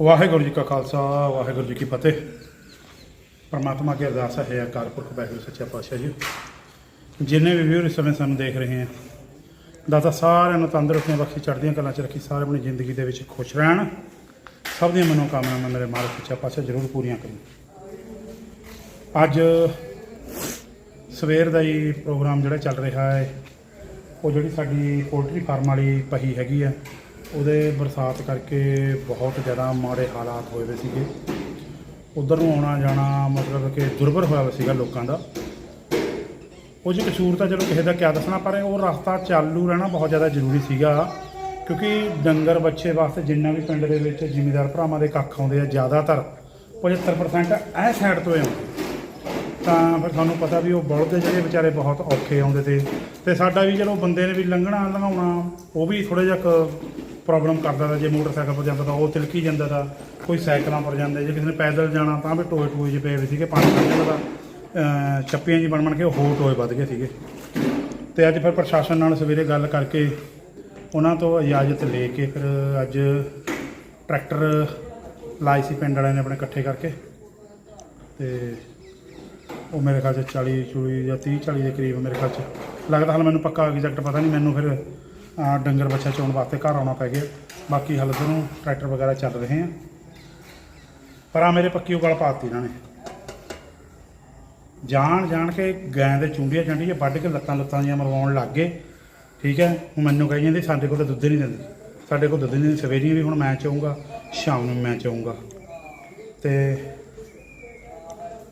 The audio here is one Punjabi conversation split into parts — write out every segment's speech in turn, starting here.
ਵਾਹਿਗੁਰੂ ਜੀ ਕਾ ਖਾਲਸਾ, ਵਾਹਿਗੁਰੂ ਜੀ ਕੀ ਫਤਿਹ। ਪਰਮਾਤਮਾ ਕੀ ਅਰਦਾਸ ਹੈ ਕਾਰਪੁਰਖ ਵਾਹਿਗੁਰੂ, ਸੱਚਾ ਪਾਤਸ਼ਾਹ ਜੀ। ਜਿੰਨੇ ਵੀ ਵੀਰ ਇਸ ਸਮੇਂ ਸਾਨੂੰ ਦੇਖ ਰਹੇ ਹਨ ਦਾਤਾ ਸਾਰਿਆਂ ਨੂੰ ਤੰਦਰੁਸਤੀਆਂ ਬਖਸ਼ੀ ਚੜ੍ਹਦੀਆਂ ਕਲਾਂ 'ਚ ਰੱਖੀ, ਸਾਰੇ ਆਪਣੀ ਜ਼ਿੰਦਗੀ ਦੇ ਵਿੱਚ ਖੁਸ਼ ਰਹਿਣ। ਸਭ ਦੀਆਂ ਮਨੋਕਾਮਨਾਵਾਂ ਮੇਰੇ ਮਾਲਕ, ਸੱਚਾ ਪਾਤਸ਼ਾਹ ਜ਼ਰੂਰ ਪੂਰੀਆਂ ਕਰੂ ਅੱਜ ਸਵੇਰ ਦਾ ਹੀ ਪ੍ਰੋਗਰਾਮ ਜਿਹੜਾ ਚੱਲ ਰਿਹਾ ਹੈ, ਉਹ ਜਿਹੜੀ ਸਾਡੀ ਪੋਲਟਰੀ ਫਾਰਮ ਵਾਲੀ ਪਹੀ ਹੈਗੀ ਆ ਉਹਦੇ ਬਰਸਾਤ ਕਰਕੇ ਬਹੁਤ ਜ਼ਿਆਦਾ ਮਾੜੇ ਹਾਲਾਤ ਹੋਏ ਹੋਏ ਸੀਗੇ। ਉਧਰ ਨੂੰ ਆਉਣਾ ਜਾਣਾ ਮਤਲਬ ਕਿ ਦੁਰਭਰ ਹੋਇਆ ਹੋਇਆ ਸੀਗਾ ਲੋਕਾਂ ਦਾ। ਉਹ ਜੀ ਕਸੂਰ ਤਾਂ ਚਲੋ ਕਿਸੇ ਦਾ ਕਿਆ ਦੱਸਣਾ, ਪਰ ਉਹ ਰਸਤਾ ਚਾਲੂ ਰਹਿਣਾ ਬਹੁਤ ਜ਼ਿਆਦਾ ਜ਼ਰੂਰੀ ਸੀਗਾ। ਕਿਉਂਕਿ ਡੰਗਰ ਬੱਚੇ ਵਾਸਤੇ ਜਿੰਨਾ ਵੀ ਪਿੰਡ ਦੇ ਵਿੱਚ ਜ਼ਿਮੀਦਾਰ ਭਰਾਵਾਂ ਦੇ ਕੱਖ ਆਉਂਦੇ ਆ ਜ਼ਿਆਦਾਤਰ 75% ਇਹ ਸਾਈਡ ਤੋਂ ਹੀ ਆਉਂਦੇ। ਤਾਂ ਫਿਰ ਤੁਹਾਨੂੰ ਪਤਾ ਵੀ ਉਹ ਬਲਦ ਜਿਹੜੇ ਵਿਚਾਰੇ ਬਹੁਤ ਔਖੇ ਆਉਂਦੇ ਤੇ ਤੇ ਸਾਡਾ ਵੀ ਚਲੋ ਬੰਦੇ ਨੇ ਵੀ ਲੰਘਣਾ, ਲੰਘਾਉਣਾ, ਉਹ ਵੀ ਥੋੜਾ ਜਿਹਾ ਪ੍ਰੋਬਲਮ ਕਰਦਾ ਤਾ, ਜੇ ਮੋਟਰਸਾਈਕਲ ਪਰ ਜਾਂਦਾ ਤਾਂ, ਉਹ ਤਿਲਕੀ ਜਾਂਦਾ ਤਾ, ਕੋਈ ਸਾਈਕਲਾਂ ਪਰ ਜਾਂਦਾ, ਜੇ ਕਿਸੇ ਨੇ ਪੈਦਲ ਜਾਣਾ ਤਾਂ ਵੀ ਟੋਏ ਟੋਏ ਜਿਹੇ ਪਏ ਹੋਏ ਸੀਗੇ, ਪਾਣੀ ਕੱਢਣ ਦਾ ਅਹ ਚੱਪੀਆਂ ਜੀ ਬਣ ਬਣ ਕੇ ਹੋਰ ਟੋਏ ਵੱਧ ਗਏ ਸੀਗੇ। ਤੇ ਅੱਜ ਫਿਰ ਪ੍ਰਸ਼ਾਸਨ ਨਾਲ ਸਵੇਰੇ ਗੱਲ ਕਰਕੇ ਉਹਨਾਂ ਤੋਂ ਇਜਾਜ਼ਤ ਲੈ ਕੇ ਫਿਰ ਅੱਜ ਟਰੈਕਟਰ ਲਾਏ ਸੀ ਪਿੰਡ ਵਾਲਿਆਂ ਨੇ ਆਪਣੇ ਇਕੱਠੇ ਕਰਕੇ। ਤੇ ਉਹ ਮੇਰੇ ਖਿਆਲ 'ਚ 40 ਚੂੜੀ ਜਾਂ 30 40 ਦੇ ਕਰੀਬ ਮੇਰੇ ਖਿਆਲ 'ਚ। ਲੱਗਦਾ ਹਾਲ ਮੈਨੂੰ ਪੱਕਾ ਐਗਜ਼ੈਕਟ ਪਤਾ ਨਹੀਂ ਮੈਨੂੰ ਫਿਰ ਡੰਗਰ ਬੱਚਾ ਚੋਣ ਵਾਸਤੇ ਘਰ ਆਉਣਾ ਪੈ ਗਿਆ। ਬਾਕੀ ਹਾਲੇ ਨੂੰ ਟਰੈਕਟਰ ਵਗੈਰਾ ਚੱਲ ਰਹੇ ਆ। ਪਰ ਆ ਮੇਰੇ ਪੱਕੀ ਉਹ ਗੱਲ ਪਾਤੀ ਇਹਨਾਂ ਨੇ। ਜਾਣ ਜਾਣ ਕੇ ਗਾਂ ਦੇ ਚੁੰਡੀਆਂ ਚੰਡੀਆਂ ਵੱਢ ਕੇ ਲੱਤਾਂ ਲੱਤਾਂ ਦੀਆਂ ਮਰਵਾਉਣ ਲੱਗ ਗਏ। ਠੀਕ ਹੈ, ਹੁਣ ਮੈਨੂੰ ਕਹੀ ਜਾਂਦੇ, ਸਾਡੇ ਕੋਲ ਤਾਂ ਦੁੱਧ ਨਹੀਂ ਦਿੰਦੇ। ਸਾਡੇ ਕੋਲ ਦੁੱਧ ਨਹੀਂ ਦਿੰਦੇ। ਸਵੇਰੇ ਵੀ ਹੁਣ ਮੈਂ ਚਾਹੂੰਗਾ ਸ਼ਾਮ ਨੂੰ ਮੈਂ ਚਾਹੂੰਗਾ ਤੇ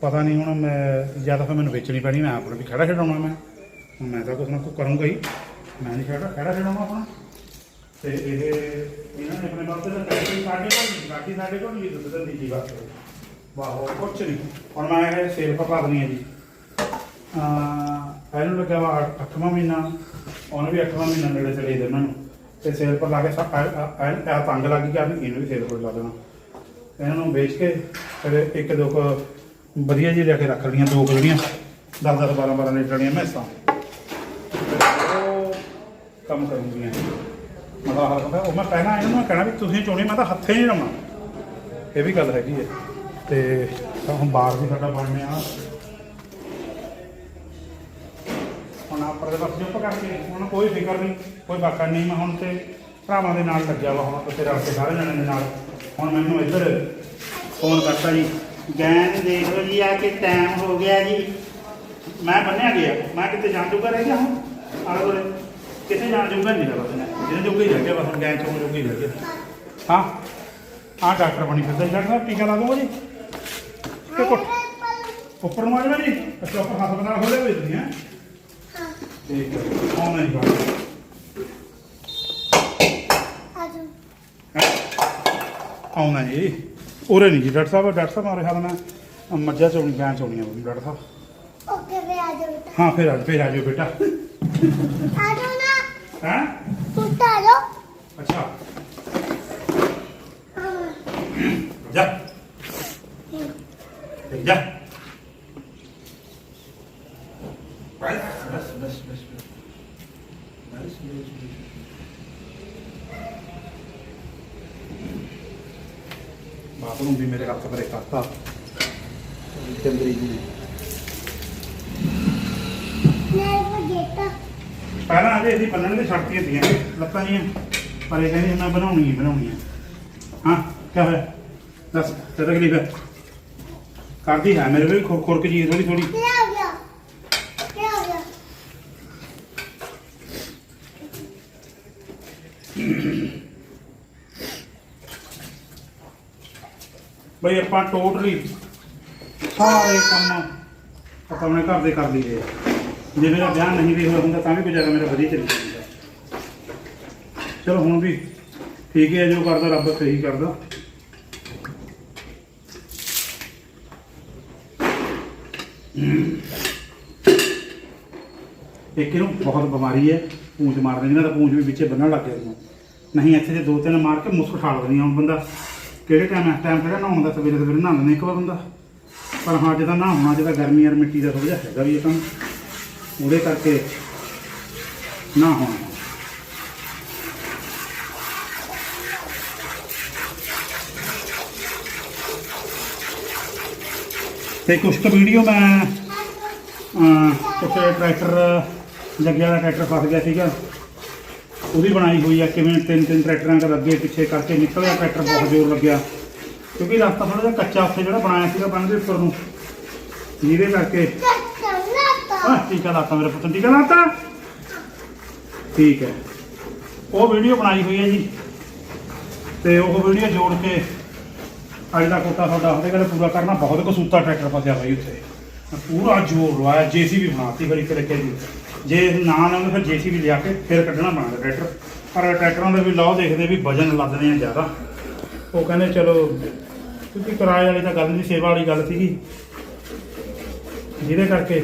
ਪਤਾ ਨਹੀਂ ਹੁਣ ਮੈਂ, ਜਾਂ ਤਾਂ ਫਿਰ ਮੈਨੂੰ ਵੇਚਣੀ ਪੈਣੀ, ਮੈਂ ਆਪ ਨੂੰ ਵੀ ਖੜਾ ਛਡਾਉਣਾ ਮੈਂ। ਮੈਂ ਤਾਂ ਕੁਛ ਨਾ ਕੁਛ ਕਰੂੰਗਾ ਹੀ। ਮੈਂ ਨਹੀਂ ਖੜਾ ਖੜਾ ਛਡਾਉਣਾ ਆਪਣਾ। ਤੇ ਇਹ ਇਹਨਾਂ ਨੇ ਆਪਣੇ ਵਾਸਤੇ ਤਾਂ ਟੈਕਸੀ ਸਾਡੇ ਕੋਲ ਨਹੀਂ ਗਾਡੀ ਸਾਡੇ ਕੋਲ ਨਹੀਂ ਦੁੱਧ ਦਿੰਦੀ ਜੀ ਬਸ ਵਾਹੋ ਕੁਛ ਨਹੀਂ। ਹੁਣ ਮੈਂ ਇਹ ਸੇਲ ਪਰ ਪਾ ਹੈ ਜੀ। ਅਹ, ਇਹਨੂੰ ਲੱਗਿਆ ਵਾ ਅੱਠ- ਅੱਠਵਾਂ ਮਹੀਨਾ। ਉਹਨੂੰ ਵੀ ਅੱਠਵਾਂ ਮਹੀਨਾ ਨੇੜੇ ਚਲੇ ਦੇ ਉਹਨਾਂ ਨੂੰ ਤੇ ਸੇਲ ਪਰ ਲਾ ਕੇ ਸਾ ਇਹ ਤੰਗ ਲੱਗ ਗਿਆ ਵੀ ਇਹਨੂੰ ਵੀ ਸੇਲ ਪਰ ਲਾ ਦੇਣਾ। ਇਹਨਾਂ ਨੂੰ ਵੇਚ ਕੇ ਫਿਰ ਇੱਕ ਦੋ ਵਧੀਆ ਜੀ ਲੈ ਕੇ ਰੱਖ ਲਈਆਂ, ਦੋ ਕੁ ਜਿਹੜੀਆਂ। 10 10 12 12 ਲੀਟਰ ਦੀਆਂ ਮੈਸਾਂ। ਕੰਮ ਕਰੂੰਗੀਆਂ ਮਤਲਬ ਹਾਲ ਉਹ ਮੈਂ ਪਹਿਲਾਂ ਇਹਨਾਂ ਨੂੰ ਕਹਿਣਾ ਵੀ ਤੁਸੀਂ ਚੋਣੀ, ਮੈਂ ਤਾਂ ਹੱਥੇ ਨਹੀਂ ਲਾਉਣਾ। ਇਹ ਵੀ ਗੱਲ ਹੈਗੀ ਹੈ। ਤੇ ਹੁਣ ਬਾਹਰ ਵੀ ਸਾਡਾ ਬਣਿਆ ਹੁਣ ਆਪਰ ਦੇ ਪਾਸੇ ਚੁੱਪ ਕਰਕੇ, ਹੁਣ ਕੋਈ ਫਿਕਰ ਨਹੀਂ, ਕੋਈ ਬਾਕਾ ਨਹੀਂ। ਮੈਂ ਹੁਣ ਤੇ ਭਰਾਵਾਂ ਦੇ ਨਾਲ ਲੱਗਿਆ ਵਾ, ਹੁਣ ਤੇ ਰਲ ਕੇ ਸਾਰੇ ਜਣਿਆਂ ਦੇ ਨਾਲ। ਹੁਣ ਮੈਨੂੰ ਇੱਧਰ ਫੋਨ ਕਰਤਾ ਜੀ, ਗੈਨ ਦੇਖ ਲਓ ਜੀ, ਆ ਕਿ ਟਾਈਮ ਹੋ ਗਿਆ ਜੀ। ਮੈਂ ਬੰਨਿਆ ਗਿਆ। ਮੈਂ ਕਿਤੇ ਜਾਣ ਜੋਗਾ ਰਹਿ ਗਿਆ ਹੁਣ, ਆਲੇ ਕਿਤੇ ਜਾਣ ਜੋਗਾ ਨਹੀਂ ਰਿਹਾ ਬਸ ਜੋਗਾ ਹੀ ਰਹਿ ਗਿਆ ਬਸ ਹੁਣ ਗੈਨ ਚੋਂ ਜੋਗਾ ਹੀ ਰਹਿ ਗਿਆ। ਹਾਂ। ਆਹ ਡਾਕਟਰ ਬਣੀ ਫਿਰਦਾ ਜੀ। ਡਾਕਟਰ ਸਾਹਿਬ ਟੀਕਾ ਲਾ ਦੂੰਗਾ ਜੀ ਕਿ ਕੁੱਟ ਉੱਪਰ ਨੂੰ ਆ ਜਾਣਾ ਜੀ। ਅੱਛਾ ਉੱਪਰ ਹਸਪਤਾਲ ਖੋਲੇ ਹੋਏ ਤੁਸੀਂ ਹੈ। ਠੀਕ ਹੈ। ਆਉਣਾ ਜੀ ਬਾਹਰ। ਆਉਣਾ ਜੀ। ਉਰੇ ਨਹੀਂ ਜੀ ਡਾਕਟਰ ਸਾਹਿਬ ਡਾਕਟਰ ਸਾਹਿਬ ਮਾਰੇ ਹਾਲ ਮੈਂ ਮੱਝਾਂ ਚੋਣੀ ਗਾਂ ਚੋਣੀਆਂ ਵਾ ਡਾਕਟਰ ਸਾਹਿਬ। ਓਕੇ ਵੇ ਆ ਜਾਓ ਬੇਟਾ। ਹਾਂ ਫਿਰ ਆ ਫਿਰ ਆ ਜਾਓ ਬੇਟਾ। ਆ ਜਾਓ ਨਾ। ਹੈ? ਆ ਜਾਓ ਅੱਛਾ ਹਾਂ ਜਾ ਜਾ ਬਸ ਬਸ ਬਸ ਬਸ ਬਸ ਬਾਥਰੂਮ ਵੀ ਮੇਰੇ ਹੱਥ ਪਰੇ ਕਰਤਾ ਚੰਦਰੀ ਜੀ ਨੇ ਮੈਂ ਉਹ ਗੇਟਾ ਪਹਿਲਾਂ ਅਜੇ ਇਹਦੀ ਬੰਨਣ ਦੀ ਛੱਡਤੀਆਂ ਸੀਗੀਆਂ। ਲੱਤਾਂ ਜੀਆਂ। ਪਰ ਇਹ ਕਹਿੰਦੀ ਮੈਂ ਬਣਾਉਣੀ ਹੀ ਬਣਾਉਣੀ ਹੈ ਹਾਂ ਕੀ ਹੋਇਆ? ਦੱਸ, ਤੇ ਤਕਲੀਫ ਹੈ। ਕਰਦੀ ਹੈ, ਮੇਰੇ ਵੀ ਖੁਰ ਖੁਰਕ ਜੀ ਥੋੜੀ ਥੋੜੀ ਕੀ ਆ ਗਿਆ ਕੀ ਆ ਗਿਆ ਬਈ ਆਪਾਂ ਟੋਟਲੀ ਸਾਰੇ ਕੰਮ ਆਪਾਂ ਆਪਣੇ ਘਰ ਦੇ ਕਰ ਲਈਏ। ਜੇ ਮੇਰਾ ਵਿਆਹ ਨਹੀਂ ਵੀ ਹੋਇਆ ਹੁੰਦਾ ਤਾਂ ਵੀ ਗੁਜ਼ਾਰਾ ਮੇਰਾ ਵਧੀਆ ਚੱਲ ਜਾਂਦਾ। ਚਲੋ ਹੁਣ ਵੀ ਠੀਕ ਹੈ, ਜੋ ਕਰਦਾ ਰੱਬ ਸਹੀ ਕਰਦਾ। ਇੱਕ ਇਹਨੂੰ ਬਹੁਤ ਬਿਮਾਰੀ ਹੈ, ਪੂੰਝ ਮਾਰ ਦਿੰਦੀ ਨਾ ਤਾਂ ਪੂੰਝ ਵੀ ਵਿੱਚੇ ਬੰਨਣ ਲੱਗ ਜਾਂਦੀਆਂ ਨਹੀਂ, ਇੱਥੇ ਜੇ ਦੋ ਤਿੰਨ ਮਾਰ ਕੇ ਮੁਸਕ ਠਾਲ ਦਿੰਦੀਆਂ ਹੁਣ ਬੰਦਾ। ਕਿਹੜੇ ਟਾਈਮ ਇਸ ਟਾਈਮ ਕਿਹੜਾ ਨਹਾਉਣ ਦਾ? ਸਵੇਰੇ ਸਵੇਰੇ ਨਹਾਉਂਦੇ ਲੈਂਦੇ ਇੱਕ ਵਾਰ ਬੰਦਾ। ਪਰ ਹਾਂ ਜਿਹਦਾ ਨਾ ਹੋਣਾ ਜਿਹਦਾ ਗਰਮੀ ਯਾਰ ਮਿੱਟੀ ਦਾ ਥੋੜਾ ਜਿਹਾ ਹੈਗਾ ਵੀ ਇਹ ਕੰਮ। ਉਹਦੇ ਕਰਕੇ ਨਾ ਹੋਣ। ਤੇ ਕੁਛ ਤਾਂ ਵੀਡੀਓ ਮੈਂ ਕੁਝ ਟਰੈਕਟਰ ਲੱਗਿਆ ਦਾ ਟਰੈਕਟਰ ਫਸ ਗਿਆ ਸੀਗਾ। ਉਹਦੀ ਬਣਾਈ ਹੋਈ ਆ ਕਿਵੇਂ ਤਿੰਨ ਤਿੰਨ ਟਰੈਕਟਰਾਂ ਦਾ ਅੱਗੇ ਪਿੱਛੇ ਕਰਕੇ ਨਿਕਲਿਆ ਟਰੈਕਟਰ ਬਹੁਤ ਜ਼ੋਰ ਲੱਗਿਆ। ਕਿਉਂਕਿ ਰਸਤਾ ਥੋੜਾ ਜਿਹਾ ਕੱਚਾ ਉੱਥੇ ਜਿਹੜਾ ਬਣਾਇਆ ਸੀਗਾ ਬੰਨ ਦੇ ਉੱਪਰ ਨੂੰ। ਜਿਹਦੇ ਕਰਕੇ ਟੱਟਾ ਟੀਕਾ ਲਾਤਾ ਮੇਰੇ ਪੁੱਤ ਨੂੰ ਟੀਕਾ ਲਾਤਾ ਠੀਕ ਹੈ। ਉਹ ਵੀਡੀਓ ਬਣਾਈ ਹੋਈ ਹੈ ਜੀ। ਤੇ ਉਹ ਵੀਡੀਓ ਜੋੜ ਕੇ ਅੱਜ ਦਾ ਕੋਟਾ ਤੁਹਾਡਾ ਉਹਦੇ ਕੋਲ ਪੂਰਾ ਕਰਨਾ, ਬਹੁਤ ਕਸੂਤਾ ਟਰੈਕਟਰ ਫਸਿਆ ਹੋਈ ਉੱਥੇ। ਪੂਰਾ ਜ਼ੋਰ ਲਵਾਇਆ, ਜੀਸੀਬੀ ਬਣਾਤੀ ਬੜੀ ਤਰੀਕੇ ਦੀ ਜੇ। ਨਾ ਨਾ ਫਿਰ ਜੀਸੀਬੀ ਲਿਆ ਕੇ ਫਿਰ ਕੱਢਣਾ ਪੈਣਾ ਟਰੈਕਟਰ। ਪਰ ਟਰੈਕਟਰਾਂ ਦੇ ਵੀ ਲਾਓ ਦੇਖਦੇ ਵੀ ਵਜਨ ਲੱਦਦੇ ਆ ਜ਼ਿਆਦਾ। ਉਹ ਕਹਿੰਦੇ ਚਲੋ, ਕਿਉਂਕਿ ਕਿਰਾਏ ਵਾਲੀ ਤਾਂ ਗੱਲ ਨਹੀਂ, ਸੇਵਾ ਵਾਲੀ ਗੱਲ ਸੀਗੀ। ਜਿਹਦੇ ਕਰਕੇ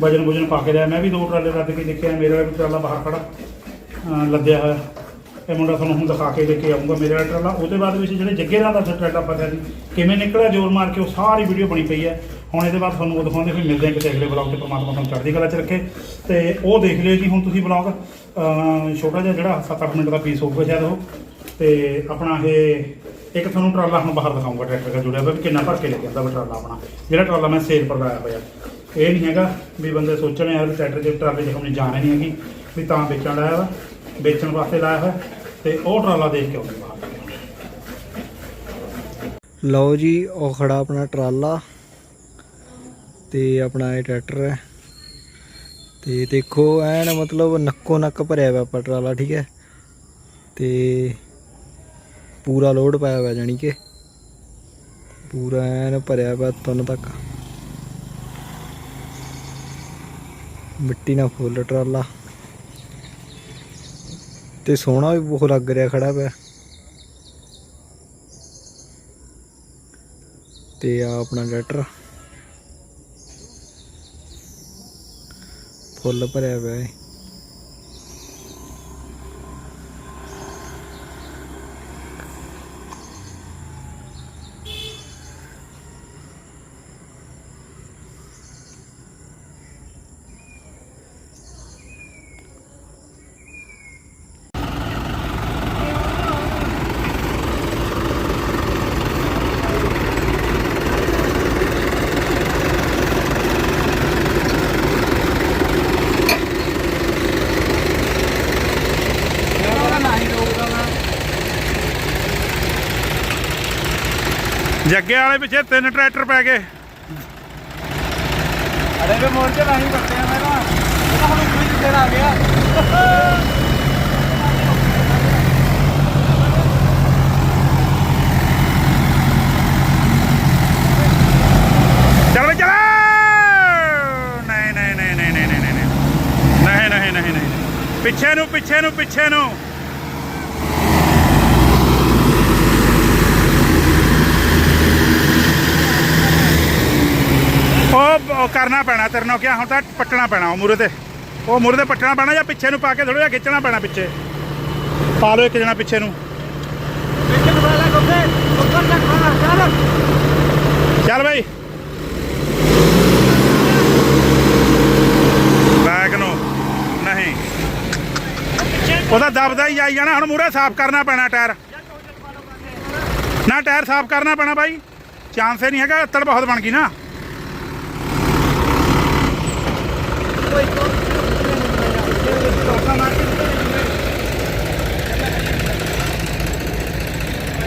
ਵਜਨ ਵਜਨ ਪਾ ਕੇ ਲਿਆ। ਮੈਂ ਵੀ ਦੋ ਟਰਾਲੇ ਲੱਦ ਕੇ ਦੇਖਿਆ ਮੇਰਾ ਵੀ ਟਰਾਲਾ ਬਾਹਰ ਖੜਾ ਲੱਦਿਆ ਹੋਇਆ। ਇਹ ਮੁੰਡਾ ਤੁਹਾਨੂੰ ਹੁਣ ਦਿਖਾ ਕੇ ਲੈ ਕੇ ਆਉਂਗਾ ਮੇਰੇ ਵਾਲਾ ਟਰਾਲਾ। ਉਹਦੇ ਬਾਅਦ ਵਿੱਚ ਜਿਹੜੇ ਜੱਗੇ ਨਾਲ ਦਾ ਟਰਾਲਾ ਪਤਾ ਸੀ, ਕਿਵੇਂ ਨਿਕਲਿਆ, ਜ਼ੋਰ ਮਾਰ ਕੇ ਉਹ ਸਾਰੀ ਵੀਡੀਓ ਬਣੀ ਪਈ ਹੈ। ਹੁਣ ਇਹਦੇ ਬਾਅਦ ਤੁਹਾਨੂੰ ਉਹ ਦਿਖਾਉਂਦੇ ਫਿਰ ਮਿਲਦੇ ਹਾਂ ਕਿਤੇ ਅਗਲੇ ਬਲੌਗ ਤੇ, ਪਰਮਾਤਮਾ ਤੁਹਾਨੂੰ ਚੜ੍ਹਦੀ ਕਲਾ ਚ ਰੱਖੇ। ਤੇ ਉਹ ਦੇਖ ਲਿਓ ਜੀ ਹੁਣ ਤੁਸੀਂ ਬਲੌਗ ਛੋਟਾ ਜਿਹਾ ਜਿਹੜਾ 7-8 ਮਿੰਟ ਦਾ ਪੀਸ ਹੋਊਗਾ ਸ਼ਾਇਦ ਉਹ। ਤੇ ਆਪਣਾ ਇਹ ਇੱਕ ਤੁਹਾਨੂੰ ਟਰਾਲਾ ਹੁਣ ਬਾਹਰ ਦਿਖਾਉਂਗਾ ਟਰੈਕਟਰ ਦਾ ਜੁੜਿਆ ਹੋਇਆ ਵੀ ਕਿੰਨਾ ਭਰ ਕੇ ਲੈ ਕੇ ਵਾ ਟਰਾਲਾ ਆਪਣਾ। ਜਿਹੜਾ ਟਰਾਲਾ ਮੈਂ ਸੇਲ ਪਰ ਲਾਇਆ ਹੋਇਆ। ਇਹ ਨਹੀਂ ਹੈਗਾ ਵੀ ਬੰਦੇ ਸੋਚਣ ਯਾਰ ਟਰੈਕਟਰ ਦੇ ਟਰਾਲੇ 'ਚ ਹਮਨੇ ਜਾਣਾ ਨਹੀਂ ਹੈਗੀ, ਵੀ ਤਾਂ ਵੇਚਣ ਲਾਇਆ ਵਾ, ਵੇਚਣ ਵਾਸਤੇ ਲਾਇਆ ਹੋਇਆ ਤੇ ਉਹ ਟਰਾਲਾ ਦੇਖ ਕੇ ਆਉਂਦੇ ਬਾਹਰ। ਲਓ ਜੀ, ਉਹ ਖੜਾ ਆਪਣਾ ਟਰਾਲਾ ਤੇ ਆਪਣਾ ਇਹ ਟਰੈਕਟਰ ਹੈ। ਤੇ ਦੇਖੋ, ਐਨ ਮਤਲਬ ਨੱਕੋ ਨੱਕ ਭਰਿਆ ਹੋਇਆ ਆਪਾਂ ਟਰਾਲਾ, ਠੀਕ ਹੈ। ਤੇ ਪੂਰਾ ਲੋਡ ਪਾਇਆ ਹੋਇਆ ਜਾਨੀ ਕਿ। ਪੂਰਾ ਐਨ ਭਰਿਆ ਪਿਆ ਤੁੰਨ ਤੱਕ। ਮਿੱਟੀ ਨਾਲ ਫੁੱਲ ਟਰਾਲਾ। ਤੇ ਸੋਹਣਾ ਵੀ ਬਹੁਤ ਲੱਗ ਰਿਹਾ ਖੜਾ ਪਿਆ। ਤੇ ਆ ਆਪਣਾ ਟਰੈਕਟਰ ਫੁੱਲ ਭਰਿਆ ਪਿਆ ਹੈ ਜੱਗੇ ਵਾਲੇ ਪਿੱਛੇ ਤਿੰਨ ਟਰੈਕਟਰ ਪੈ ਗਏ। ਅਰੇ ਵੇ ਮੋੜ ਕੇ ਨਹੀਂ ਕਰਦੇ ਆ ਮੈਂ ਇਹ ਤਾਂ ਹੁਣ ਕੋਈ ਜਿੱਥੇ ਆ ਗਿਆ। ਚੱਲ ਵੇ ਚੱਲ। ਨਹੀਂ ਨਹੀਂ ਨਹੀਂ ਨਹੀਂ ਨਹੀਂ ਨਹੀਂ ਨਹੀਂ। ਨਹੀਂ ਨਹੀਂ ਨਹੀਂ ਨਹੀਂ। ਪਿੱਛੇ ਨੂੰ ਪਿੱਛੇ ਨੂੰ ਪਿੱਛੇ ਨੂੰ। ਉਹ ਉਹ ਕਰਨਾ ਪੈਣਾ ਤੇਰੇ ਨਾਲ ਕਿਹਾ ਹੁਣ ਤਾਂ ਪੱਟਣਾ ਪੈਣਾ ਉਹ ਮੂਰੇ ਤੇ। ਉਹ ਮੂਰੇ ਤੇ ਪੱਟਣਾ ਪੈਣਾ ਜਾਂ ਪਿੱਛੇ ਨੂੰ ਪਾ ਕੇ ਥੋੜਾ ਜਿਹਾ ਖਿੱਚਣਾ ਪੈਣਾ ਪਿੱਛੇ। ਪਾ ਲਓ ਇੱਕ ਜਣਾ ਪਿੱਛੇ ਨੂੰ। ਚੱਲ ਚੱਲ ਬਈ ਨੂੰ। ਨਹੀਂ। ਉਹਦਾ ਦਬਦਾ ਹੀ ਆਈ ਜਾਣਾ, ਹੁਣ ਮੂਰੇ ਸਾਫ਼ ਕਰਨਾ ਪੈਣਾ ਟਾਇਰ। ਨਾ ਟਾਇਰ ਸਾਫ਼ ਕਰਨਾ ਪੈਣਾ ਬਾਈ। ਚਾਂਸ ਹੀ ਨਹੀਂ ਹੈਗਾ, ਅੱਤੜ ਬਹੁਤ ਬਣ ਗਈ ਨਾ।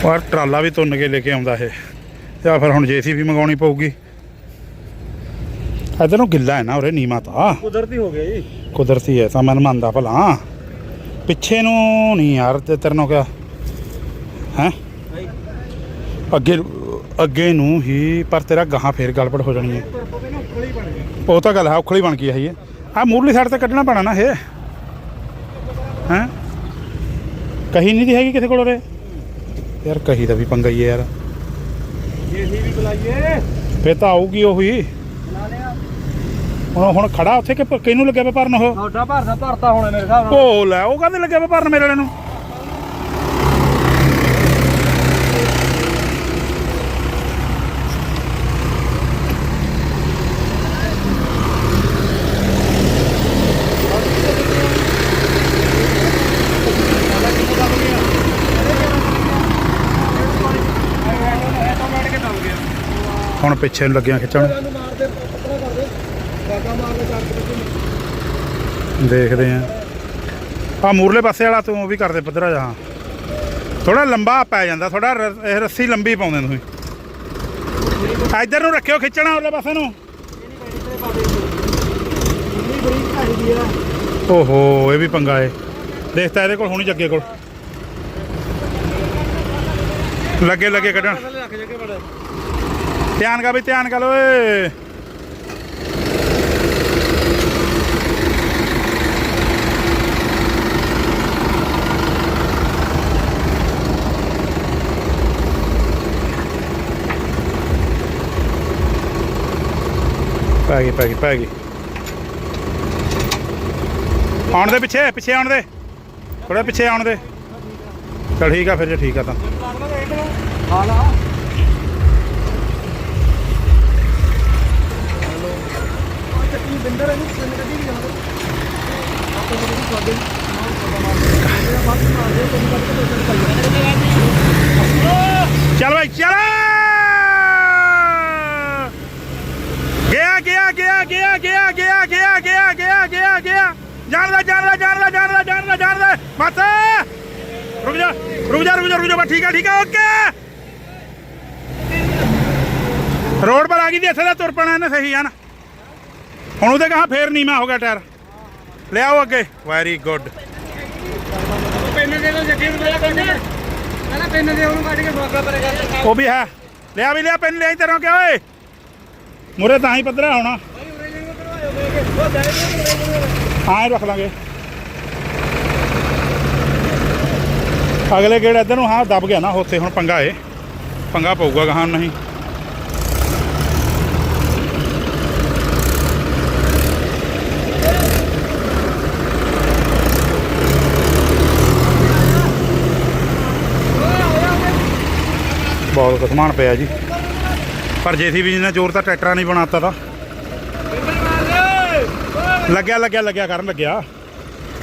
ਪਰ ਟਰਾਲਾ ਵੀ ਤੁੰਨ ਕੇ ਲੈ ਕੇ ਆਉਂਦਾ ਇਹ। ਜਾਂ ਫਿਰ ਹੁਣ ਜੇਸੀਬੀ ਮੰਗਾਉਣੀ ਪਊਗੀ। ਇਧਰ ਨੂੰ ਗਿੱਲਾ ਹੈ ਨਾ ਉਰੇ ਨੀਮਾ ਤਾਂ। ਕੁਦਰਤੀ ਹੋ ਗਿਆ ਜੀ। ਕੁਦਰਤੀ ਹੈ ਤਾਂ ਮੈਂ ਮੰਨਦਾ ਭਲਾ। ਪਿੱਛੇ ਨੂੰ ਨਹੀਂ ਯਾਰ ਤੇ ਤੇਰੇ ਨੂੰ ਕਿਆ? ਹੈ? ਅੱਗੇ ਅੱਗੇ ਨੂੰ ਹੀ ਪਰ ਤੇਰਾ ਗਾਹਾਂ ਫੇਰ ਗੜਬੜ ਹੋ ਜਾਣੀ ਹੈ। ਉਹ ਤਾਂ ਗੱਲ ਹੈ ਔਖਲੀ ਬਣ ਗਈ ਹੈ ਇਹ ਆ ਮੂਰਲੀ ਸਾਈਡ ਤੇ ਕੱਢਣਾ ਪੈਣਾ ਨਾ ਇਹ। ਹੈ? ਕਹੀ ਨਹੀਂ ਦੀ ਹੈਗੀ ਕਿਸੇ ਕੋਲ ਉਰੇ। ਯਾਰ ਕਹੀ ਦਾ ਵੀ ਪੰਗਾ ਹੀ ਹੈ ਯਾਰ। ਜੇਸੀ ਵੀ ਬੁਲਾਈਏ ਫੇਰ ਤਾਂ ਆਊਗੀ ਉਹੀ। ਬੁਲਾ ਲਿਆ ਹੁਣ ਹੁਣ ਖੜਾ ਉੱਥੇ ਕਿ ਕਿਹਨੂੰ ਲੱਗਿਆ ਭਰਨ ਉਹ? ਤੁਹਾਡਾ ਭਰਦਾ ਭਰਤਾ ਹੋਣਾ ਮੇਰੇ ਹਿਸਾਬ ਨਾਲ। ਉਹ ਲੈ ਉਹ ਕਾਹਦੇ ਲੱਗਿਆ ਭਰਨ ਮੇਰੇ ਵਾਲੇ ਨੂੰ? ਪਿੱਛੇ ਨੂੰ ਲੱਗਿਆ ਖਿੱਚਣ। ਦੇਖਦੇ ਆ। ਆ ਮੂਰਲੇ ਪਾਸੇ ਵਾਲਾ ਤੂੰ ਉਹ ਵੀ ਕਰਦੇ ਪੱਧਰਾ ਜਾ ਥੋੜਾ ਲੰਬਾ ਪੈ ਜਾਂਦਾ ਥੋੜਾ ਇਹ ਰੱਸੀ ਲੰਬੀ ਪਾਉਂਦੇ ਤੁਸੀਂ। ਇੱਧਰ ਨੂੰ ਰੱਖਿਓ ਖਿੱਚਣਾ ਉਹਲੇ ਪਾਸੇ ਨੂੰ। ਓਹੋ, ਇਹ ਵੀ ਪੰਗਾ ਏ। ਦੇਖਤਾ ਇਹਦੇ ਕੋਲ, ਹੋਣੀ ਜੱਗੇ ਕੋਲ। ਲੱਗੇ ਲੱਗੇ ਕੱਢਣ। ਧਿਆਨ ਕਰ ਵੀ ਧਿਆਨ ਕਰ ਓਏ। ਪੈ ਗਈ ਪੈ ਗਈ ਪੈ ਗਈ। ਆਉਣ ਦੇ ਪਿੱਛੇ ਪਿੱਛੇ ਆਉਣ ਦੇ। ਥੋੜਾ ਪਿੱਛੇ ਆਉਣ ਦੇ। ਚਲ ਠੀਕ ਆ, ਫਿਰ ਜੇ ਠੀਕ ਆ ਤਾਂ। ਹਾਂ ਲਾ ਚੱਕੀ ਬਿੰਦਰ ਇਹਨੂੰ ਪਿੰਡ ਕੱਢੀ ਵੀ ਜਾਣਾ ਆਪੇ ਜਿਹੜੀ ਤੁਹਾਡੇ ਚੱਲ ਭਾਈ ਚੱਲ ਗਿਆ ਗਿਆ ਗਿਆ ਗਿਆ ਗਿਆ ਗਿਆ ਗਿਆ ਗਿਆ ਗਿਆ ਗਿਆ ਗਿਆ ਜਾਣ ਲੈ ਜਾਣ ਲੈ ਜਾਣ ਲੈ ਜਾਣ ਲੈ ਜਾਣ ਲੈ ਜਾਣ ਲੈ ਬਸ ਰੁਕ ਜਾ ਰੁਕ ਜਾ ਰੁਕ ਜਾ ਰੁਕ ਜਾ ਠੀਕ ਆ ਠੀਕ ਆ ਓਕੇ ਰੋਡ ਪਰ ਆ ਗਈ ਦੀ ਇੱਥੇ ਦਾ ਤੁਰ ਪੈਣਾ ਇਹਨੇ ਸਹੀ ਆ ਨਾ ਹੁਣ ਉਹਦੇ ਕਹਾ ਫੇਰ ਨੀਵਾਂ ਹੋ ਗਿਆ ਟਾਇਰ। ਲਿਆਓ ਅੱਗੇ। ਵੈਰੀ ਗੁੱਡ ਪਿੰਨ ਦੇ ਦੋ ਜੱਗੇ ਨੂੰ ਪਹਿਲਾਂ ਪਿੰਨ ਪਹਿਲਾਂ ਪਿੰਨ ਦੇ ਉਹਨੂੰ ਕੱਢ ਕੇ ਬਾਗਾ ਪਰੇ ਕਰ ਉਹ ਵੀ ਹੈ। ਲਿਆ ਵੀ ਲਿਆ ਪੈਨ ਲਿਆ ਤੇਰੋਂ ਕਿ ਓਏ? ਮੁਰੇ ਤਾਂ ਹੀ ਪੱਧਰਾ ਹੋਣਾ। ਹਾਂ ਰੱਖ ਲਾਂਗੇ। ਅਗਲੇ ਗੇੜ ਇੱਧਰ ਨੂੰ ਹਾਂ ਦਬ ਗਿਆ ਨਾ ਉੱਥੇ ਹੁਣ ਪੰਗਾ ਏ। ਪੰਗਾ ਪਊਗਾ ਗਾਹਾਂ ਨਹੀਂ। ਬਹੁਤ ਸਮਾਨ ਪਿਆ ਜੀ। ਪਰ ਜੇਸੀਬੀ ਨੇ ਜ਼ੋਰ ਤਾਂ ਟਰੈਕਟਰਾਂ ਨਹੀਂ ਬਣਾਤਾ ਤਾਂ। ਲੱਗਿਆ ਲੱਗਿਆ ਲੱਗਿਆ ਕਰਨ ਲੱਗਿਆ।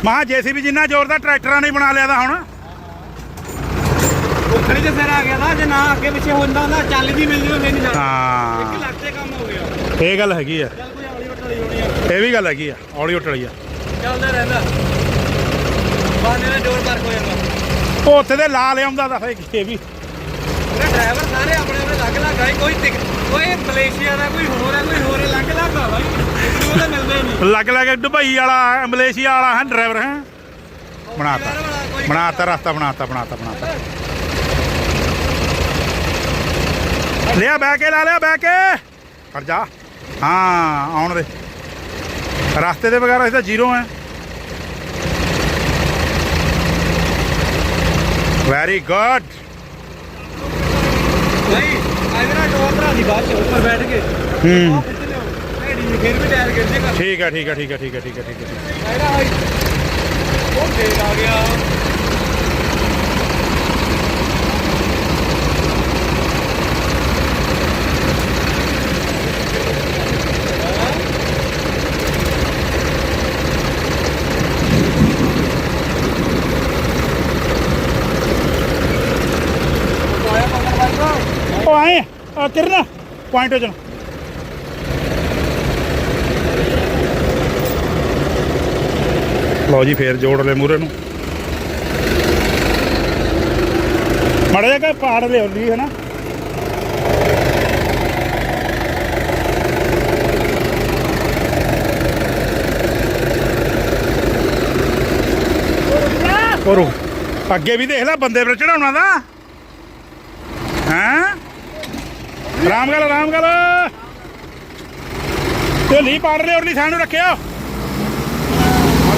ਮਹਾ ਜੇਸੀਬੀ ਜਿੰਨਾ ਜ਼ੋਰ ਦਾ ਟਰੈਕਟਰਾਂ ਨਹੀਂ ਬਣਾ ਲਿਆ ਤਾਂ ਹੁਣ। ਖੜੀ ਤੇ ਸਿਰ ਆ ਗਿਆ ਨਾ ਜੇ ਨਾ ਅੱਗੇ ਪਿੱਛੇ ਹੁੰਦਾ ਹੁੰਦਾ ਚੱਲਦੀ ਮਿਲ ਜੂ ਫੇਰ ਨਹੀਂ ਜਾਣਾ ਹਾਂ। ਲੱਖ ਤੇ ਕੰਮ ਹੋ ਗਿਆ। ਇਹ ਗੱਲ ਹੈਗੀ ਆ। ਚੱਲ ਇਹ ਵੀ ਗੱਲ ਹੈਗੀ ਆ ਔਲੀ ਉਟਲੀ ਆ। ਚੱਲਦਾ ਰਹਿੰਦਾ। ਬਾਨੇ ਨਾਲ ਜੋਰ ਕਰ ਹੋ ਜਾਂਦਾ। ਉਹ ਉੱਥੇ ਦੇ ਲਾ ਲਿਆਉਂਦਾ ਤਾਂ ਇਹ ਵੀ। ਡਰਾਈਵਰ ਸਾਰੇ ਆਪਣੇ ਆਪਣੇ ਲੱਗ ਲੱਗ ਆਏ ਕੋਈ ਟਿਕ ਕੋਈ ਮਲੇਸ਼ੀਆ ਦਾ ਕੋਈ ਹੋਰ ਹੈ ਕੋਈ ਹੋਰ ਲੱਗ ਲੱਗ ਆ ਬਾਈ। ਇੱਕ ਦੂਜੇ ਦੇ ਮਿਲਦੇ ਨਹੀਂ। ਲੱਗ ਲੱਗ ਦੁਬਈ ਵਾਲਾ ਮਲੇਸ਼ੀਆ ਵਾਲਾ ਹੈ ਡਰਾਈਵਰ ਹੈ? ਬਣਾਤਾ ਬਣਾਤਾ ਰਸਤਾ ਬਣਾਤਾ ਬਣਾਤਾ ਬਣਾਤਾ ਲਿਆ ਬਹਿ ਕੇ ਲਾ ਲਿਆ ਬਹਿ ਕੇ। ਕਰ ਜਾ। ਹਾਂ ਆਉਣ ਦੇ। ਰਸਤੇ ਦੇ ਵਗੈਰਾ ਇਹ ਤਾਂ ਜ਼ੀਰੋ ਹੈ ਵੈਰੀ ਗੁੱਡ ਭਾਈ ਅੱਜ ਨਾ ਟੋਰ ਭਰਾ ਦੀ ਬਾਅਦ ਚ ਉੱਪਰ ਬੈਠ ਕੇ। ਹੂੰ। ਢੇੜੀ ਫਿਰ ਵੀ ਟਾਇਰ ਗਿਰ ਜੇਗਾ ਠੀਕ ਹੈ ਠੀਕ ਹੈ ਠੀਕ ਹੈ ਠੀਕ ਹੈ ਠੀਕ ਹੈ ਠੀਕ ਹੈ ਇਹਦਾ ਭਾਈ ਉਹ ਫੇਰ ਆ ਗਿਆ ਉਹ ਪੁਆਇੰਟ ਹੋ ਜਾਣਾ। ਲਓ ਜੀ ਫੇਰ ਜੋੜ ਲੈ ਮੂਰੇ ਨੂੰ। ਮੜਾ ਜਾ ਕੇ ਪਾੜ ਲਈ ਹੈ ਨਾ ਰੁਕ ਅੱਗੇ ਵੀ ਦੇਖ ਲੈ ਬੰਦੇ ਪਰ ਚੜਾਉਣਾ ਦਾ। ਹੈਂ? ਆਰਾਮ ਕਰ ਆਰਾਮ ਕਰ ਢੋਲੀ ਪਾੜ ਰਹੇ ਉਰਲੀ ਸਾਈਡ ਨੂੰ ਰੱਖਿਓ।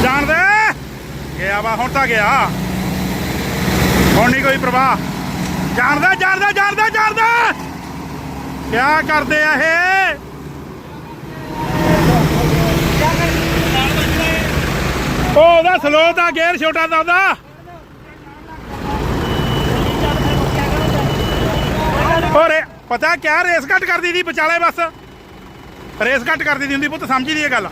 ਜਾਣ ਦੇ। ਗਿਆ ਵਾ, ਹੁਣ ਤਾਂ ਗਿਆ। ਹੁਣ ਨਹੀਂ ਕੋਈ ਪ੍ਰਵਾਹ। ਜਾਣਦਾ ਜਾਣਦਾ ਜਾਣਦਾ ਜਾਣਦਾ ਕਿਆ ਕਰਦੇ ਆ ਇਹ? ਉਹ ਉਹਦਾ ਸਲੋ ਦਾ ਗੇਅਰ ਛੋਟਾ ਦਾ ਉਹਦਾ। ਔਰ ਪਤਾ ਕਿਆ ਰੇਸ ਘੱਟ ਕਰਦੀ ਦੀ ਵਿਚਾਲੇ ਬਸ। ਰੇਸ ਘੱਟ ਕਰਦੀ ਦੀ ਹੁੰਦੀ, ਪੁੱਤ, ਸਮਝੀ ਦੀ ਇਹ ਗੱਲ।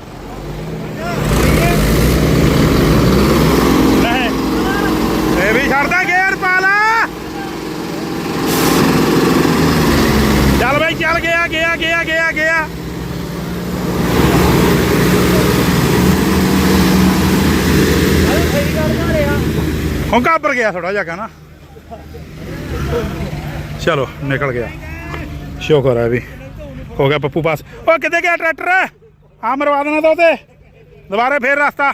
ਨਹੀਂ ਵੀ ਛੱਡਦਾ ਗੇਅਰ ਪਾ ਲਾ ਚੱਲ ਬਈ, ਚੱਲ ਗਿਆ ਗਿਆ ਗਿਆ ਗਿਆ ਗਿਆ। ਹੁਣ ਘਾਬਰ ਗਿਆ ਥੋੜਾ ਜਿਹਾ ਕਹਣਾ ਚਲੋ, ਨਿਕਲ ਗਿਆ। ਸ਼ੋ ਹੈ ਵੀ। ਹੋ ਗਿਆ ਪੱਪੂ ਪਾਸ। ਉਹ ਕਿੱਥੇ ਗਿਆ ਟਰੈਕਟਰ? ਆ ਮਰਵਾ ਦੇਣਾ ਤਾਂ ਉਹਤੇ ਦੁਬਾਰੇ ਫੇਰ ਰਸਤਾ।